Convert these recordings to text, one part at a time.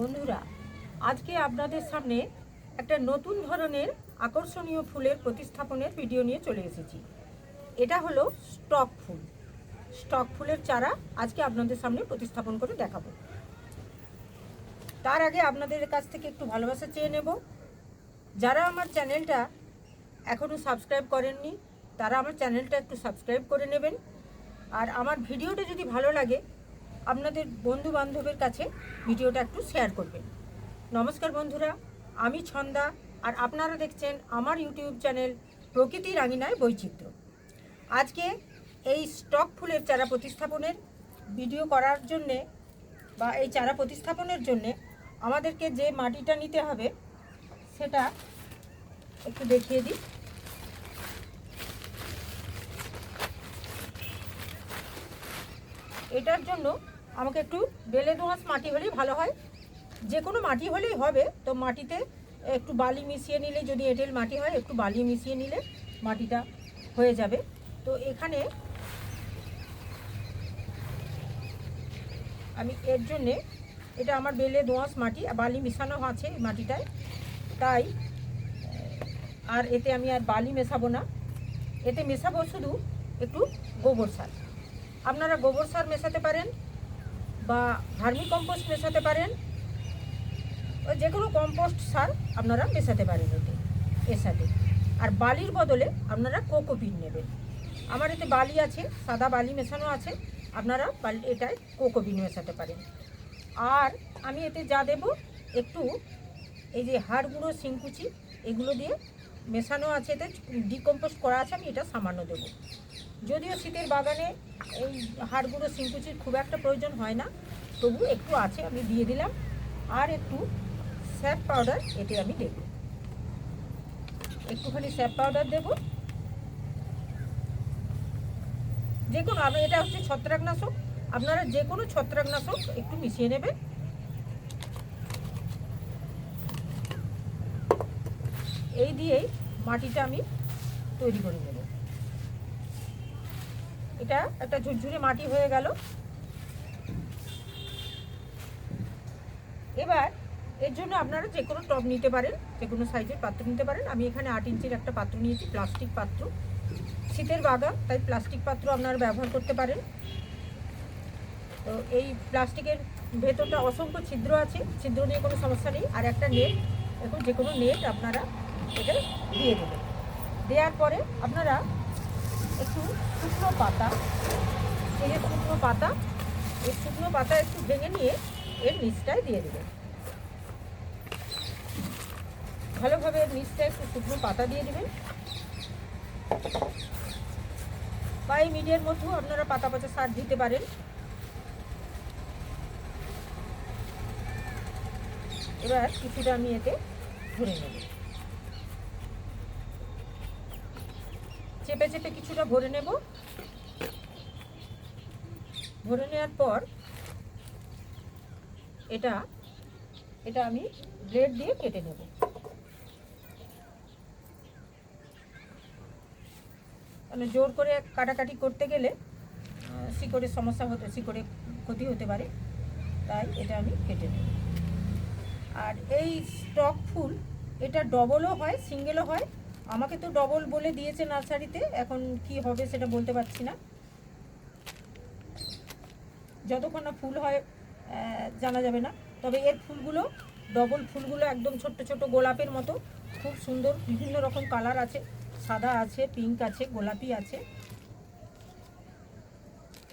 বন্ধুরা, আজকে আপনাদের সামনে একটা নতুন ধরনের আকর্ষণীয় ফুলের প্রতিস্থাপনের ভিডিও নিয়ে চলে এসেছি। এটা হলো স্টক ফুল। স্টক ফুলের চারা আজকে আপনাদের সামনে প্রতিস্থাপন করে দেখাবো। তার আগে আপনাদের কাছ থেকে একটু ভালোবাসা চেয়ে নেব। যারা আমার চ্যানেলটা এখনও সাবস্ক্রাইব করেননি, তারা আমার চ্যানেলটা একটু সাবস্ক্রাইব করে নেবেন। আর আমার ভিডিওটা যদি ভালো লাগে আপনাদের বন্ধু বান্ধবের কাছে ভিডিওটা একটু শেয়ার করবেন। নমস্কার বন্ধুরা, আমি ছন্দা আর আপনারা দেখছেন আমার ইউটিউব চ্যানেল প্রকৃতি রাঙিনায় বৈচিত্র্য। আজকে এই স্টক ফুলের চারা প্রতিস্থাপনের ভিডিও করার জন্যে বা এই চারা প্রতিস্থাপনের জন্যে আমাদেরকে যে মাটিটা নিতে হবে, সেটা একটু দেখিয়ে দিই। এটার জন্য আমাকে একটু বেলে দোঁয়াশ মাটি হলেই ভালো হয়। যে কোনো মাটি হলেই হবে, তো মাটিতে একটু বালি মিশিয়ে নিলে যদি এঁটেল মাটি হয়, একটু বালি মিশিয়ে নিলে মাটিটা হয়ে যাবে। তো এখানে আমি এর জন্যে এটা আমার বেলে দোঁয়াশ মাটি বালি মিশানো আছে মাটিটায়। তাই, আর এতে আমি আর বালি মেশাবো না। এতে মেশাবো শুধু একটু গোবর সার। আপনারা গোবর সার মেশাতে পারেন বা ভার্মি কম্পোস্ট মেশাতে পারেন। যে কোনো কম্পোস্ট সার আপনারা মেশাতে পারেন এতে এর সাথে আর বালির বদলে আপনারা কোকোপিট নেবেন। আমার এতে বালি আছে, সাদা বালি মেশানো আছে, আপনারা বালি, এটায় কোকোপিট মেশাতে পারেন। আর আমি এতে যা দেব, একটু এই যে হাড় গুঁড়ো, শিংকুচি, এগুলো দিয়ে মেশানো আছে, এতে ডিকম্পোস্ট করা আছে, আমি এটা সামান্য দেবো। যদিও শীতের বাগানে এই হাড় গুঁড়ো শিংকুচির খুব একটা প্রয়োজন হয় না, তবু একটু আছে, আমি দিয়ে দিলাম। আর একটু স্যাপ পাউডার, এতে আমি দেব। একটুখানি স্যাপ পাউডার দেব। যে কোনো আমি, এটা হচ্ছে ছত্রাকনাশক। আপনারা যে কোনো ছত্রাকনাশক একটু মিশিয়ে নেবেন। এই দিয়েই মাটিটা আমি তৈরি করে নেব। এটা একটা ঝুরঝুরে মাটি হয়ে গেল। এবার এর জন্য আপনারা যে কোনো টব নিতে পারেন, যে কোনো সাইজের পাত্র নিতে পারেন। আমি এখানে আট ইঞ্চির একটা পাত্র নিয়েছি, প্লাস্টিক পাত্র। শীতের বাগান, তাই প্লাস্টিক পাত্র আপনারা ব্যবহার করতে পারেন। তো এই প্লাস্টিকের ভেতরটা অসংখ্য ছিদ্র আছে, ছিদ্র নিয়ে কোনো সমস্যা নেই। আর একটা নেট, এখন যে কোনো নেট আপনারা এটা দিয়ে দেবেন। দেওয়ার পরে আপনারা একটু শুকনো পাতা, এই যে শুকনো পাতা, এই শুকনো পাতা একটু ভেঙে নিয়ে এর নিচটায় দিয়ে দেবেন ভালোভাবে এর নিচটায় একটু শুকনো পাতা দিয়ে দেবেন। বা এই মিডিয়ার মধ্যেও আপনারা পাতা পাতা সার দিতে পারেন। এবার কিছুটা আমি এতে ধরে নেব। চেপে চেপে কিছুটা ভরে নেব। ভরে নেওয়ার পর এটা এটা আমি ব্লেড দিয়ে কেটে নেব। মানে জোর করে কাটাকাটি করতে গেলে শিকড়ের সমস্যা হতে, শিকড়ে ক্ষতি হতে পারে। তাই এটা আমি কেটে নেব। আর এই স্টক ফুল, এটা ডবলও হয় সিঙ্গেলও হয়। আমাকে তো ডবল বলে দিয়েছে নার্সারিতে, এখন কি হবে সেটা বলতে পারছি না। যতক্ষণ না ফুল হয় জানা যাবে না। তবে এর ফুলগুলো ডবল ফুলগুলো একদম ছোট্ট ছোট গোলাপের মতো, খুব সুন্দর, বিভিন্ন রকম কালার আছে। সাদা আছে পিঙ্ক আছে, গোলাপি আছে।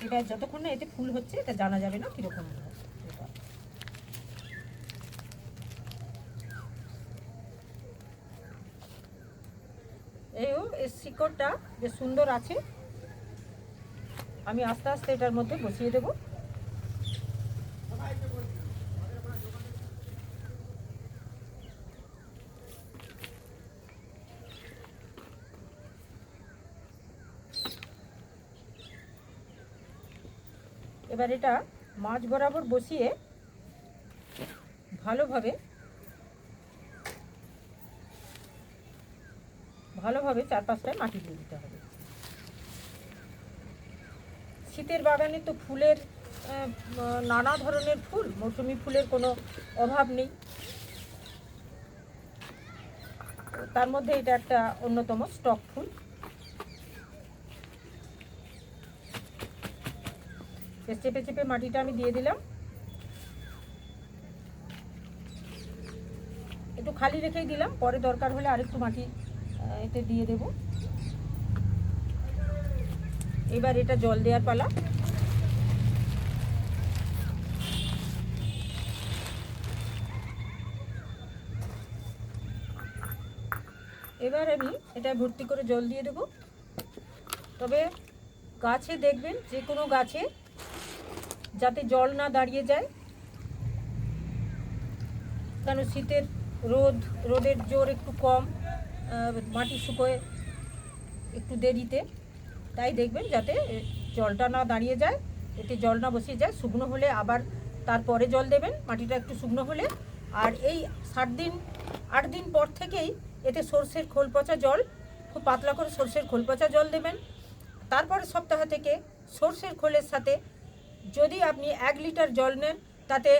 এটা যতক্ষণ না এতে ফুল হচ্ছে, এটা জানা যাবে না কীরকম এটা এইও এর শিকড়টা যে সুন্দর আছে, আমি আস্তে আস্তে এটার মধ্যে বসিয়ে দেব। এবার এটা মাছ বরাবর বসিয়ে ভালোভাবে ভালোভাবে চারপাশটায় মাটি দিয়ে দিতে হবে। শীতের বাগানে তো ফুলের নানা ধরনের ফুল, মৌসুমি ফুলের কোনো অভাব নেই। তার মধ্যে এটা একটা অন্যতম স্টক ফুল। চেপে চেপে মাটিটা আমি দিয়ে দিলাম। একটু খালি রেখেই দিলাম, পরে দরকার হলে আরেকটু মাটি এতে দিয়ে দেব। এবার এটা জল দেওয়ার পালা। এবার আমি এটা ভর্তি করে জল দিয়ে দেব। তবে গাছে দেখবেন, যে কোনো গাছে যাতে জল না দাঁড়িয়ে যায়, কেন শীতের রোদ, রোদের জোর একটু কম মাটি শুকোয় একটু দেরিতে। তাই দেখবেন যাতে জলটা না দাঁড়িয়ে যায়, এতে জল না বসিয়ে যায়। শুকনো হলে আবার তারপরে জল দেবেন, মাটিটা একটু শুকনো হলে। আর এই সাত দিন, আট দিন পর থেকেই এতে সর্ষের খোল পচা জল, খুব পাতলা করে সর্ষের খোল পচা জল দেবেন। তারপরে সপ্তাহ থেকে সর্ষের খোলের সাথে যদি আপনি এক লিটার জল নেন, তাতে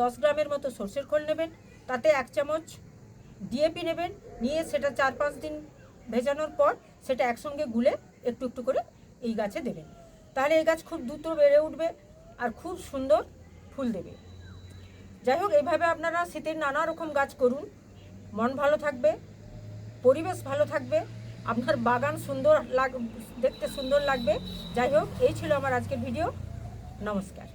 দশ গ্রামের মতো সর্ষের খোল নেবেন। তাতে এক চামচ ডিএপি নেবেন, নিয়ে সেটা চার পাঁচ দিন ভেজানোর পর সেটা একসঙ্গে গুলে একটু একটু করে এই গাছে দেবেন। তাহলে এই গাছ খুব দ্রুত বেড়ে উঠবে আর খুব সুন্দর ফুল দেবে। যাই হোক, এইভাবে আপনারা শীতের নানা রকম গাছ করুন। মন ভালো থাকবে, পরিবেশ ভালো থাকবে, আপনার বাগান সুন্দর লাগ দেখতে সুন্দর লাগবে। যাই হোক, এই ছিল আমার আজকের ভিডিও। নমস্কার।